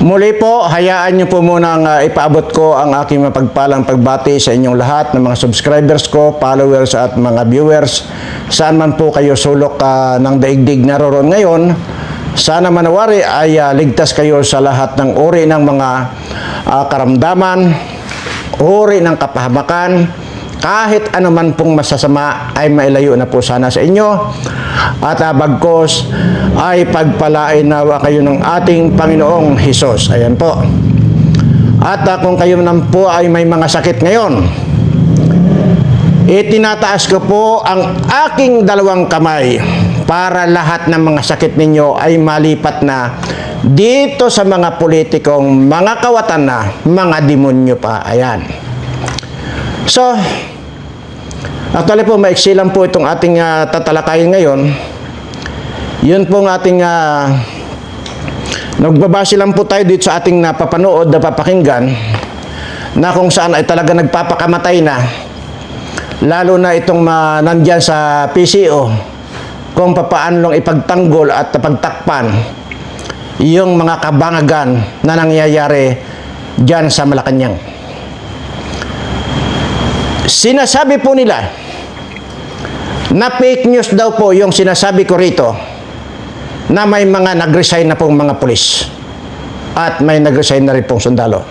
Muli po, hayaan niyo po munang uh, ipaabot ko ang aking mapagpalang pagbati sa inyong lahat ng mga subscribers ko, followers at mga viewers. Saan man po kayo sulok uh, ng daigdig naroon ngayon, sana manawari ay uh, ligtas kayo sa lahat ng uri ng mga uh, karamdaman, uri ng kapahamakan, kahit anuman pong masasama ay mailayo na po sana sa inyo at uh, bagkos ay pagpalain nawa kayo ng ating Panginoong Hesus. Ayan po. At uh, kung kayo naman po ay may mga sakit ngayon, itinataas ko po ang aking dalawang kamay para lahat ng mga sakit ninyo ay malipat na dito sa mga politikong mga kawatan na, mga demonyo pa. Ayan. So, actually po, maiksi lang po itong ating uh, tatalakayin ngayon. Yun po ang ating uh, nagbabase lang po tayo dito sa ating napapanood, napapakinggan na kung saan ay talaga nagpapakamatay na lalo na itong uh, nandyan sa PCO kung papaano lang ipagtanggol at pagtakpan yung mga kabangagan na nangyayari dyan sa Malacanang. Sinasabi po nila na fake news daw po yung sinasabi ko rito na may mga nag-resign na pong mga pulis at may nag-resign na rin pong sundalo.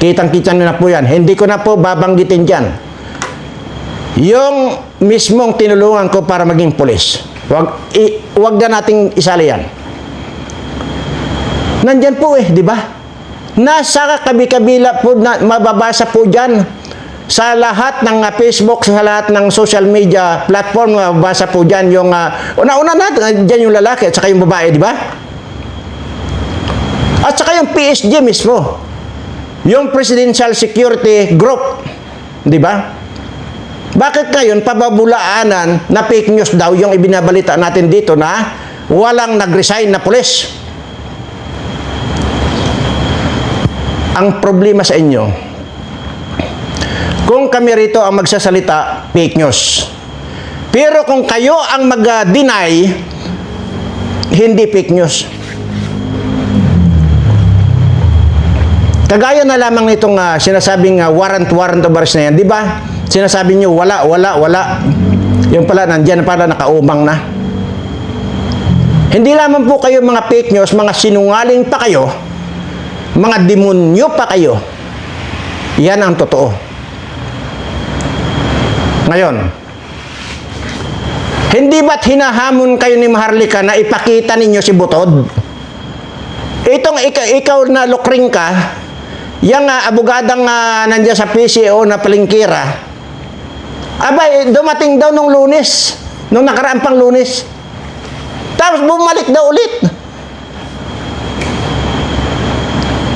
Kitang-kita na po yan. Hindi ko na po babanggitin dyan. Yung mismong tinulungan ko para maging pulis. Wag, i, wag na nating isali yan. Nandyan po eh, di ba? Nasa kabi-kabila po, na, mababasa po dyan sa lahat ng uh, Facebook, sa lahat ng social media platform, mababasa po dyan yung, uh, una-una natin, uh, dyan yung lalaki at saka yung babae, di ba? At saka yung PSG mismo, yung Presidential Security Group, di ba? Bakit ngayon pababulaanan na fake news daw yung ibinabalita natin dito na walang nag-resign na pulis? Ang problema sa inyo, kung kami rito ang magsasalita, fake news. Pero kung kayo ang mag-deny, hindi fake news. Kagaya na lamang nitong uh, sinasabing uh, warrant warrant of arrest na yan, di ba? Sinasabi niyo wala, wala, wala. Yung pala nandiyan para nakaumang na. Hindi lamang po kayo mga fake news, mga sinungaling pa kayo, mga demonyo pa kayo. Yan ang totoo. Ngayon, hindi ba't hinahamon kayo ni Maharlika na ipakita ninyo si Butod? Itong ikaw, ikaw na lukring ka, yung uh, abogadang uh, nandiyan sa PCO na palingkira, abay, dumating daw nung lunes, nung nakaraang pang lunes. Tapos bumalik daw ulit.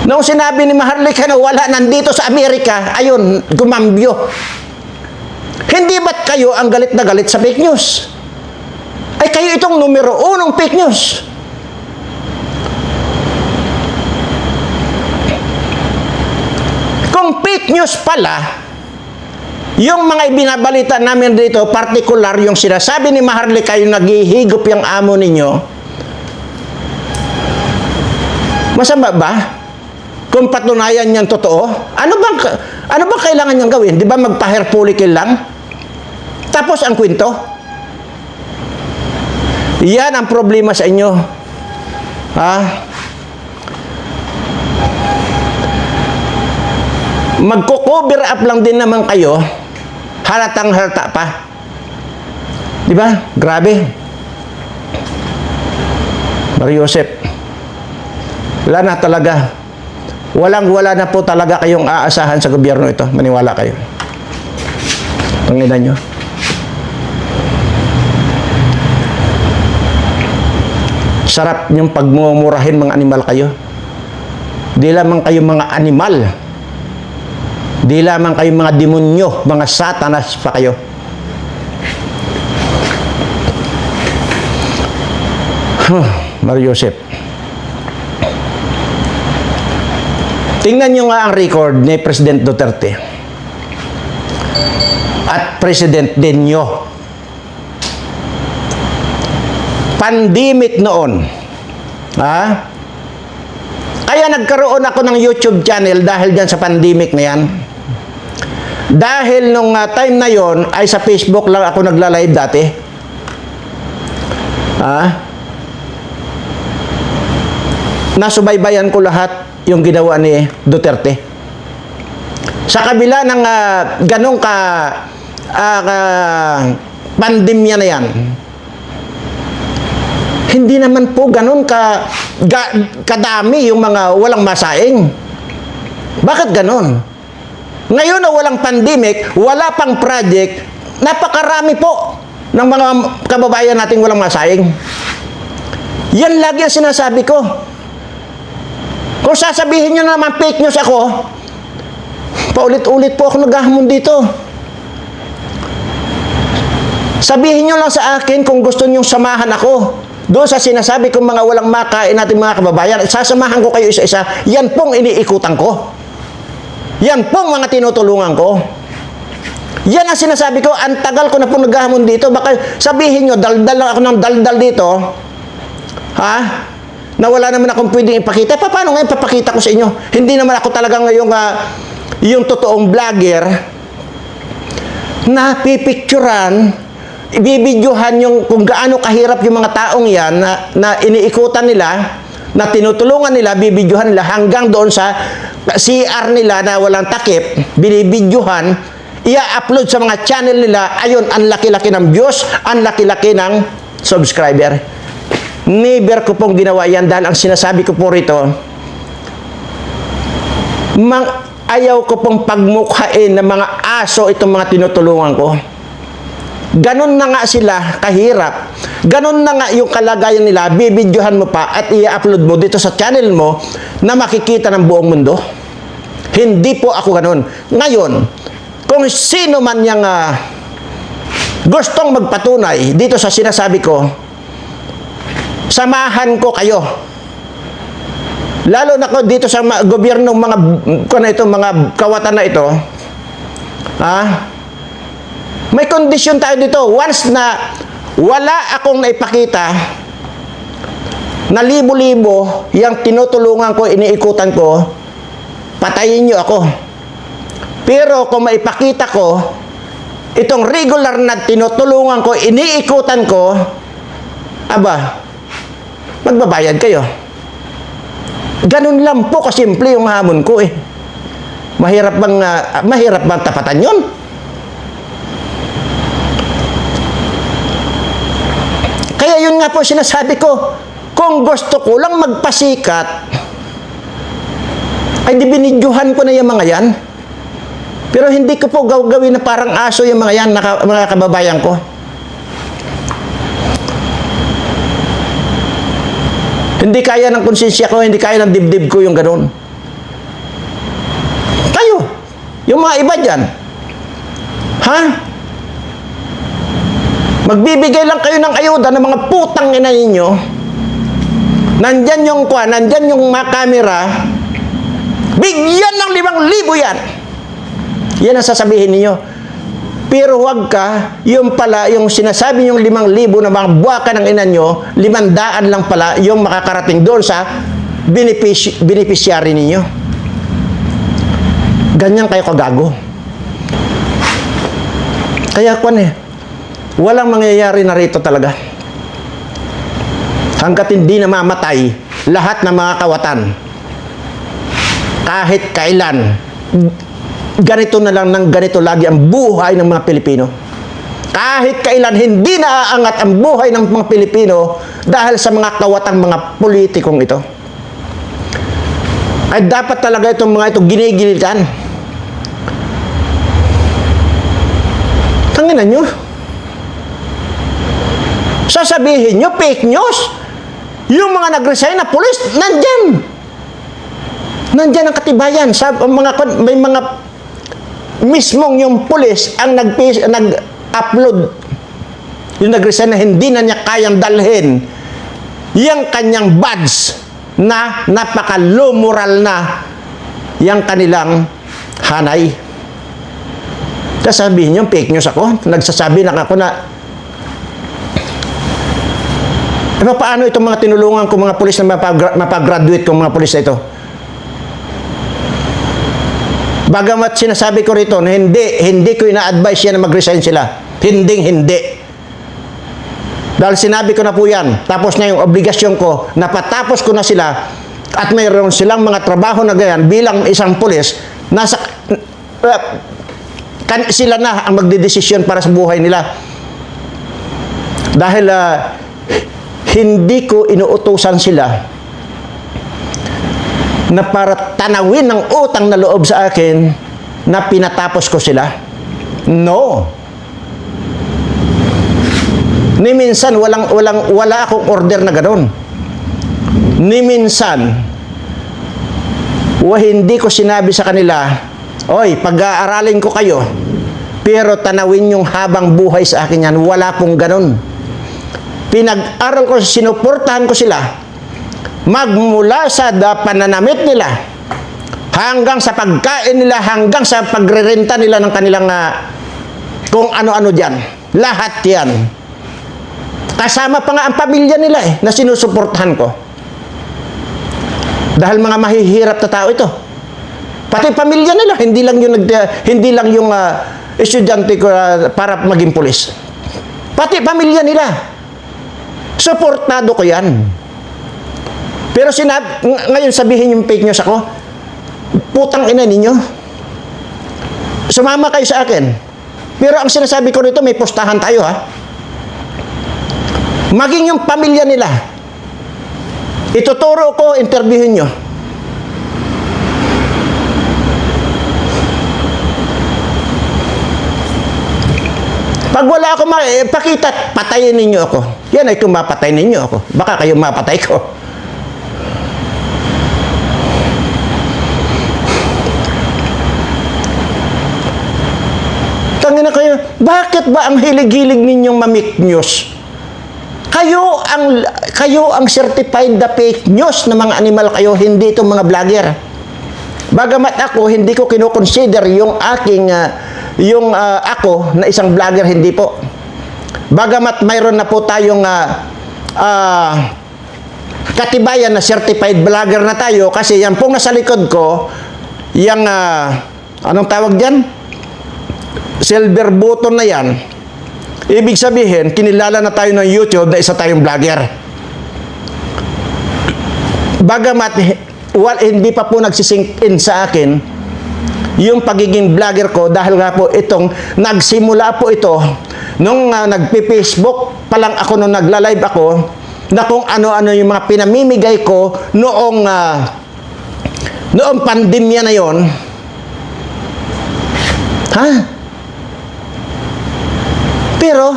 Nung sinabi ni Maharlika na wala nandito sa Amerika, ayun, gumambyo. Hindi ba't kayo ang galit na galit sa fake news? Ay kayo itong numero unong fake news. Kung fake news pala, yung mga ibinabalita namin dito, particular yung sinasabi ni Maharlika yung naghihigop yung amo ninyo, masama ba? Kung patunayan niyan totoo, ano bang ano bang kailangan niyang gawin? 'Di ba magpa-hair follicle lang? Tapos ang kwento. Yan ang problema sa inyo. Ha? Magko-cover up lang din naman kayo, halatang halata pa. Di ba? Grabe. Mario Joseph, wala na talaga. Walang wala na po talaga kayong aasahan sa gobyerno ito. Maniwala kayo. Panginan nyo. Sarap yung pagmumurahin mga animal kayo. Di lamang kayo mga animal. Di lamang kayo mga demonyo, mga satanas pa kayo. Huh, Mario Joseph. Tingnan nyo nga ang record ni President Duterte at President Denyo. Pandemic noon. Ha? Kaya nagkaroon ako ng YouTube channel dahil dyan sa pandemic na yan. Dahil nung ah, time na yon ay sa Facebook lang ako nagla-live dati. Ah? Nasubaybayan ko lahat yung ginawa ni Duterte. Sa kabila ng ah, ganong ka ah, ka- pandemya na yan, hindi naman po ganon ka, ga- kadami yung mga walang masaing. Bakit ganon? Ngayon na walang pandemic, wala pang project, napakarami po ng mga kababayan nating walang masaing. Yan lagi ang sinasabi ko. Kung sasabihin nyo naman fake news ako, paulit-ulit po ako naghahamon dito. Sabihin nyo lang sa akin kung gusto nyong samahan ako. Doon sa sinasabi kong mga walang makain natin mga kababayan, sasamahan ko kayo isa-isa. Yan pong iniikutan ko. Yan pong mga tinutulungan ko. Yan ang sinasabi ko, ang tagal ko na pong naghahamon dito. Baka sabihin nyo, daldal lang ako ng daldal dito. Ha? Na wala naman akong pwedeng ipakita. Pa, paano ngayon papakita ko sa inyo? Hindi naman ako talaga ngayong ah, yung totoong vlogger na pipicturan, ibibidyohan yung kung gaano kahirap yung mga taong yan na, na iniikutan nila, na tinutulungan nila, bibidyohan nila hanggang doon sa CR nila na walang takip, binibidyohan, ia-upload sa mga channel nila, ayun, ang laki-laki ng views, ang laki-laki ng subscriber. Never ko pong ginawa yan dahil ang sinasabi ko po rito, mang, ayaw ko pong pagmukhain ng mga aso itong mga tinutulungan ko. Ganon na nga sila kahirap. Ganon na nga yung kalagayan nila, bibidyohan mo pa at i-upload mo dito sa channel mo na makikita ng buong mundo. Hindi po ako ganon. Ngayon, kung sino man yung ah, gustong magpatunay dito sa sinasabi ko, samahan ko kayo. Lalo na ko dito sa gobyernong mga kuno ito, mga kawatan na ito. Ha? May kondisyon tayo dito. Once na wala akong naipakita na libo-libo yung tinutulungan ko, iniikutan ko, patayin niyo ako. Pero kung maipakita ko, itong regular na tinutulungan ko, iniikutan ko, aba, magbabayad kayo. Ganun lang po kasimple yung hamon ko eh. Mahirap bang ah, mahirap bang tapatan 'yon? Kaya nga po sinasabi ko, kung gusto ko lang magpasikat, ay di binidyuhan ko na yung mga yan. Pero hindi ko po gawin na parang aso yung mga yan, mga kababayan ko. Hindi kaya ng konsensya ko, hindi kaya ng dibdib ko yung ganun. Kayo, yung mga iba dyan, ha? Magbibigay lang kayo ng ayuda ng mga putang ina ninyo. Nandyan yung kwa, nandyan yung mga camera. Bigyan ng limang libo yan. Yan ang sasabihin ninyo. Pero wag ka, yung pala, yung sinasabi yung limang libo na mga buwaka ng ina nyo, limandaan lang pala yung makakarating doon sa benefici- beneficiary ninyo. Ganyan kayo kagago. Kaya kwan eh, walang mangyayari na rito talaga. Hanggat hindi namamatay lahat ng mga kawatan. Kahit kailan, ganito na lang ng ganito lagi ang buhay ng mga Pilipino. Kahit kailan hindi naaangat ang buhay ng mga Pilipino dahil sa mga kawatang mga politikong ito. Ay dapat talaga itong mga ito ginigilitan. Tanginan nyo. Sasabihin nyo, fake news. Yung mga nag-resign na pulis, nandyan. Nandyan ang katibayan. Sa mga, may mga mismong yung pulis ang nag nag-upload yung nag-resign na hindi na niya kayang dalhin yung kanyang badge na napaka-low moral na yung kanilang hanay. Sasabihin niyo, fake news ako. Nagsasabi lang ako na E paano itong mga tinulungan ko mga pulis na mapag- mapagraduate kong mga pulis na ito? Bagamat sinasabi ko rito, na hindi, hindi ko ina-advise yan na mag-resign sila. Hindi, hindi. Dahil sinabi ko na po yan, tapos na yung obligasyon ko, napatapos ko na sila, at mayroon silang mga trabaho na ganyan bilang isang pulis, nasa, uh, kan, sila na ang magdidesisyon para sa buhay nila. Dahil ah, hindi ko inuutosan sila na para tanawin ng utang na loob sa akin na pinatapos ko sila. No. Ni minsan walang walang wala akong order na ganoon. Ni minsan wa hindi ko sinabi sa kanila, "Oy, pag-aaralin ko kayo." Pero tanawin yung habang buhay sa akin yan, wala pong ganon. Pinag-aral ko, sinuportahan ko sila magmula sa pananamit nila hanggang sa pagkain nila, hanggang sa pagrerenta nila ng kanilang ah, kung ano-ano dyan. Lahat yan. Kasama pa nga ang pamilya nila eh, na sinusuportahan ko. Dahil mga mahihirap na tao ito. Pati pamilya nila, hindi lang yung nag, hindi lang yung ah, estudyante ko ah, para maging pulis. Pati pamilya nila. Suportado ko yan. Pero sinab ng- ngayon sabihin yung fake news ako, putang ina ninyo. Sumama kayo sa akin. Pero ang sinasabi ko rito, may postahan tayo ha. Maging yung pamilya nila. Ituturo ko, interviewin nyo. Pag wala ako makipakita, patayin ninyo ako. Yan ay kung mapatay ninyo ako. Baka kayo mapatay ko. Tangina kayo, bakit ba ang hilig-hilig ninyong mamik news? Kayo ang kayo ang certified na fake news na mga animal kayo, hindi itong mga vlogger. Bagamat ako hindi ko kino-consider yung aking ah, yung ah, ako na isang vlogger hindi po. Bagamat mayroon na po tayong ah, ah, katibayan na certified vlogger na tayo kasi yan pong nasa likod ko, yung ah, anong tawag diyan? silver button na yan, ibig sabihin, kinilala na tayo ng YouTube na isa tayong vlogger. Bagamat wal, hindi pa po nagsisink in sa akin yung pagiging vlogger ko dahil nga po itong nagsimula po ito nung uh, nagpi-Facebook pa lang ako nung nagla-live ako na kung ano-ano yung mga pinamimigay ko noong ah, noong pandemya na yon ha pero,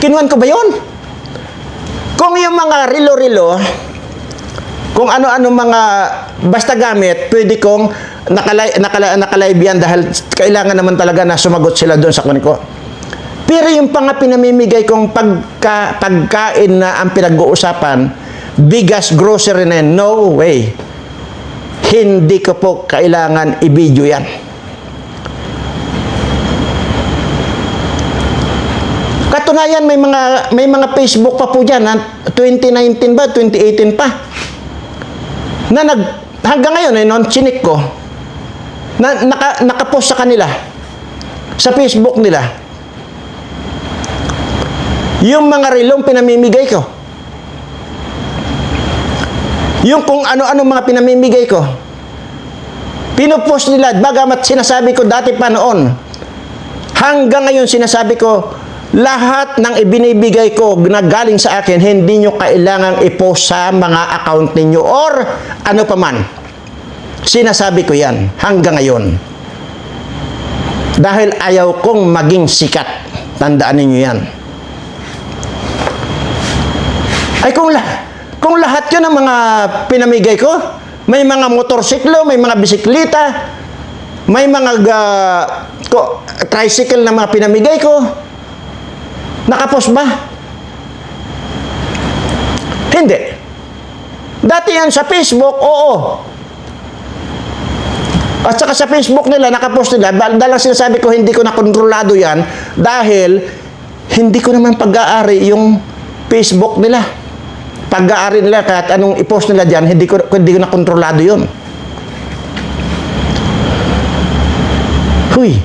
kinuhan ko ba yun? Kung yung mga rilo-rilo, kung ano-ano mga basta gamit, pwede kong nakalay, nakala, nakalive yan dahil kailangan naman talaga na sumagot sila doon sa kunin ko. Pero yung pang pinamimigay kong pagka, pagkain na ang pinag-uusapan, bigas, grocery na yan, no way. Hindi ko po kailangan i-video yan. Katunayan may mga may mga Facebook pa po diyan, 2019 ba, 2018 pa. Na nag hanggang ngayon eh non chinik ko. Na naka, nakapost sa kanila sa Facebook nila. Yung mga relong pinamimigay ko. Yung kung ano-ano mga pinamimigay ko. Pinopost nila, bagamat sinasabi ko dati pa noon. Hanggang ngayon sinasabi ko, lahat ng ibinibigay ko na galing sa akin, hindi nyo kailangang i-post sa mga account ninyo or ano pa man. Sinasabi ko yan hanggang ngayon. Dahil ayaw kong maging sikat. Tandaan ninyo yan. Ay kung, la- kung lahat yun ang mga pinamigay ko, may mga motorsiklo, may mga bisikleta, may mga ko, tricycle na mga pinamigay ko, Nakapos ba? Hindi. Dati yan sa Facebook, oo. At saka sa Facebook nila, nakapost nila, dalang sinasabi ko, hindi ko na kontrolado yan dahil hindi ko naman pag-aari yung Facebook nila. Pag-aari nila, kahit anong ipost nila dyan, hindi ko, hindi ko na kontrolado yun. Huy.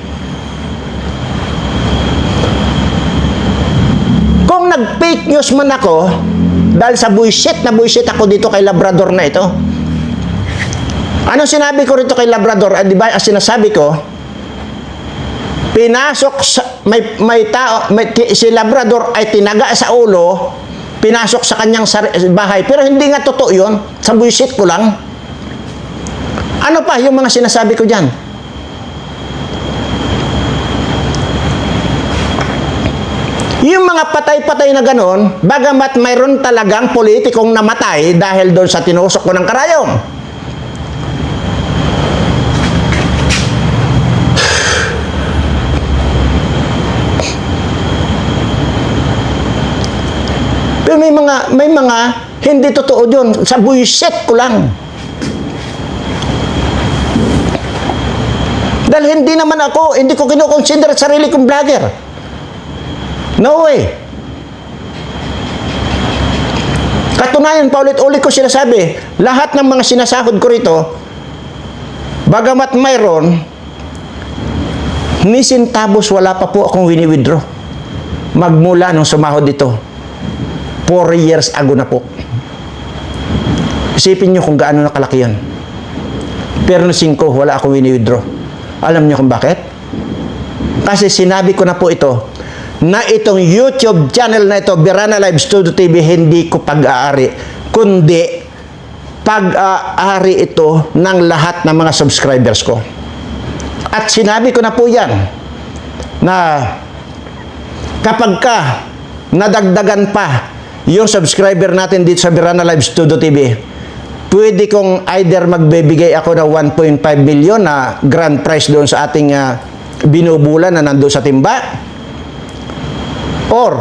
Kung nag-fake news man ako, dahil sa bullshit na bullshit ako dito kay Labrador na ito, ano sinabi ko rito kay Labrador? Ah, di ba, sinasabi ko, pinasok sa, may, may tao, may, si Labrador ay tinaga sa ulo, pinasok sa kanyang bahay. Pero hindi nga totoo yun. Sa bullshit ko lang. Ano pa yung mga sinasabi ko dyan? Yung mga patay-patay na ganon, bagamat mayroon talagang politikong namatay dahil doon sa tinusok ko ng karayong. Pero may mga, may mga hindi totoo yun. Sa buwisit ko lang. Dahil hindi naman ako, hindi ko kinukonsider sarili kong vlogger. No way. Katunayan, paulit-ulit ko sinasabi, lahat ng mga sinasahod ko rito, bagamat mayroon, ni Sintabos wala pa po akong wini-withdraw. Magmula nung sumahod dito. 4 years ago na po. Isipin nyo kung gaano nakalaki yun. Pero no 5, wala akong wini-withdraw. Alam nyo kung bakit? Kasi sinabi ko na po ito, na itong YouTube channel na ito, Birana Live Studio TV, hindi ko pag-aari, kundi pag-aari ito ng lahat ng mga subscribers ko. At sinabi ko na po yan, na kapag ka nadagdagan pa yung subscriber natin dito sa Birana Live Studio TV, pwede kong either magbibigay ako ng 1.5 million na grand prize doon sa ating ah, binubulan na nandoon sa timba, or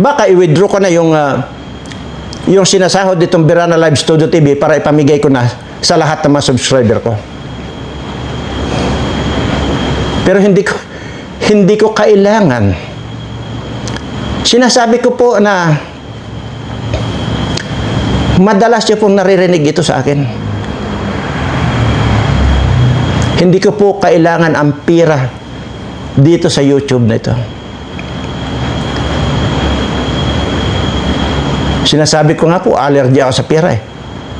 baka i-withdraw ko na yung ah, yung sinasahod ditong Birana Live Studio TV para ipamigay ko na sa lahat ng mga subscriber ko. Pero hindi ko hindi ko kailangan. Sinasabi ko po na madalas niyo pong naririnig ito sa akin. Hindi ko po kailangan ang pira dito sa YouTube na ito. Sinasabi ko nga po, allergy ako sa pera eh.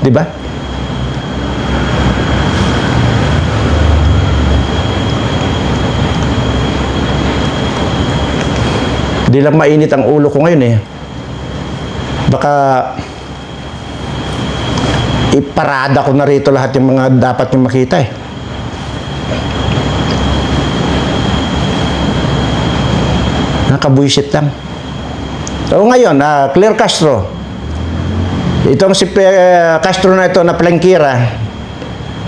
Di ba? Di lang mainit ang ulo ko ngayon eh. Baka iparada ko na rito lahat yung mga dapat yung makita eh. Nakabuisit lang. So ngayon, ah, Claire Castro. Itong si Pe- Castro na ito na plangkira,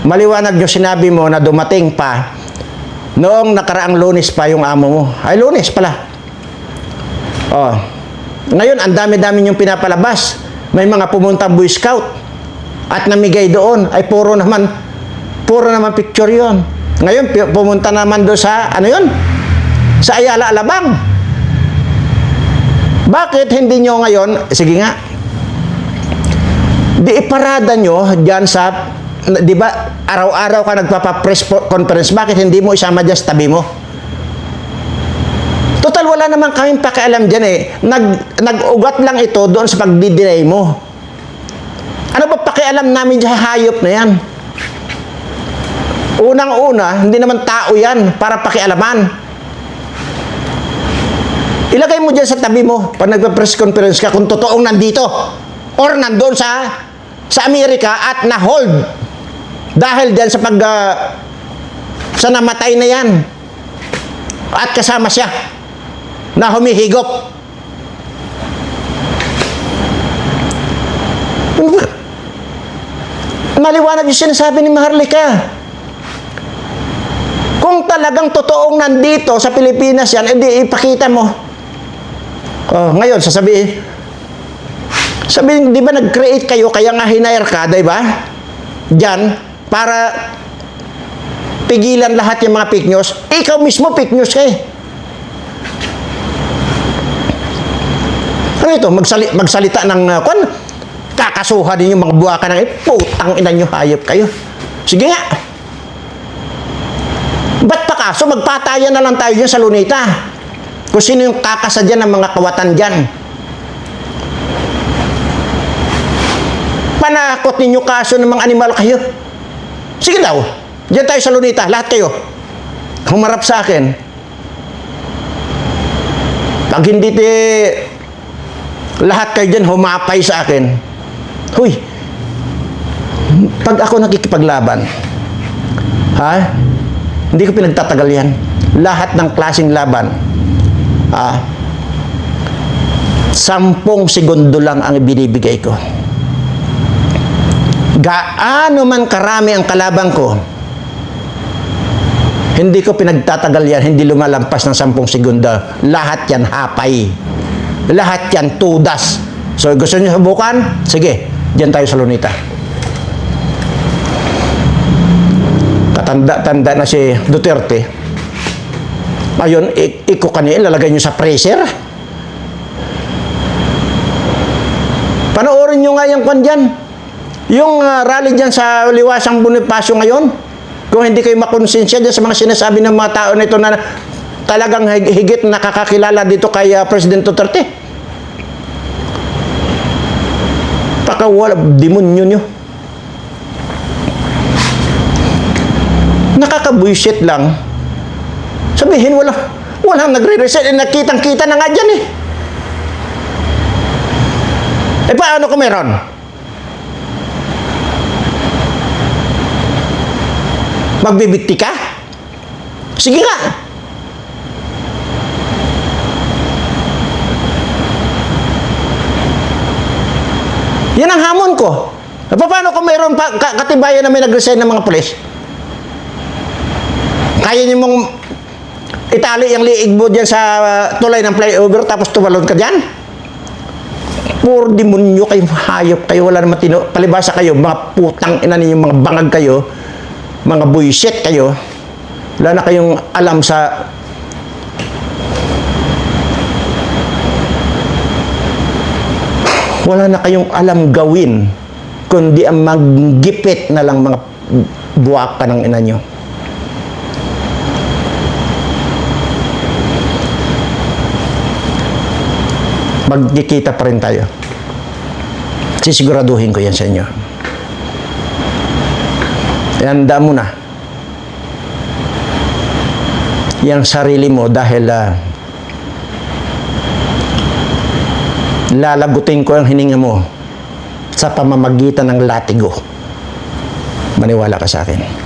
maliwanag yung sinabi mo na dumating pa noong nakaraang lunes pa yung amo mo. Ay, lunes pala. Oh. Ngayon, ang dami-dami yung pinapalabas. May mga pumuntang Boy Scout at namigay doon. Ay, puro naman, puro naman picture yon. Ngayon, pumunta naman doon sa, ano yon? Sa Ayala, Alabang. Bakit hindi nyo ngayon, sige nga, di iparada nyo dyan sa, di ba, araw-araw ka nagpapa-press conference, bakit hindi mo isama dyan sa tabi mo? Total, wala naman kaming pakialam dyan eh. Nag, nag-ugat lang ito doon sa pagdidelay mo. Ano ba pakialam namin sa hayop na yan? Unang-una, hindi naman tao yan para pakialaman. Ilagay mo dyan sa tabi mo pag nagpa-press conference ka kung totoong nandito or nandoon sa sa Amerika at na-hold dahil dyan sa pag ah, sa namatay na yan at kasama siya na humihigop. Maliwanag yung sinasabi ni Maharlika. Kung talagang totoong nandito sa Pilipinas yan, edi ipakita mo. Oh, ngayon, sasabihin, sabihin, di ba nag-create kayo, kaya nga hinire ka, di ba? Diyan, para pigilan lahat yung mga fake news. Ikaw mismo fake news ka eh. Ano ito? Magsali, magsalita ng, uh, kwan, kakasuhan din yung mga buwaka ng, eh, putang ina nyo, hayop kayo. Sige nga. Ba't pa kaso? Magpatayan na lang tayo dyan sa lunita. Kung sino yung kakasa dyan ng mga kawatan dyan. Panakot ninyo kaso ng mga animal kayo. Sige daw. Diyan tayo sa lunita. Lahat kayo. Humarap sa akin. Pag hindi lahat kayo dyan humapay sa akin. Huy, pag ako nakikipaglaban, ha? Hindi ko pinagtatagal yan. Lahat ng klaseng laban, ha? Sampung segundo lang ang binibigay ko. Gaano man karami ang kalabang ko, hindi ko pinagtatagal yan, hindi lumalampas ng sampung segundo. Lahat yan hapay. Lahat yan tudas. So gusto niyo subukan? Sige, diyan tayo sa Lunita. Katanda-tanda na si Duterte. Ayun, ik iko kanin, lalagay niyo sa freezer. Panoorin niyo nga yung kwan dyan. Yung ah, rally dyan sa Liwasang Bonifacio ngayon, kung hindi kayo makonsensya dyan sa mga sinasabi ng mga tao nito na talagang hig- higit nakakakilala dito kay ah, President Duterte. Baka wala, demonyo nyo. Nakakabwisit lang. Sabihin, wala, walang nagre-reset. Eh, nakitang-kita na nga dyan eh. Eh, paano kung meron? Magbibigti ka? Sige nga. Yan ang hamon ko. E, paano kung mayroon pa ka- katibayan na may nag-resign ng mga pulis? Kaya niyo mong itali yung liig mo dyan sa uh, tulay ng flyover tapos tumalon ka dyan? Puro demonyo kayo, hayop kayo, wala naman tino. Palibasa kayo, mga putang ina ninyo, mga bangag kayo, mga buisit kayo. Wala na kayong alam sa wala na kayong alam gawin kundi ang maggipit na lang mga buwak ka ng ina nyo. Magkikita pa rin tayo. Sisiguraduhin ko yan sa inyo. Ihanda mo na. Yang sarili mo dahil ah, lalagutin ko ang hininga mo sa pamamagitan ng latigo. Maniwala ka sa akin.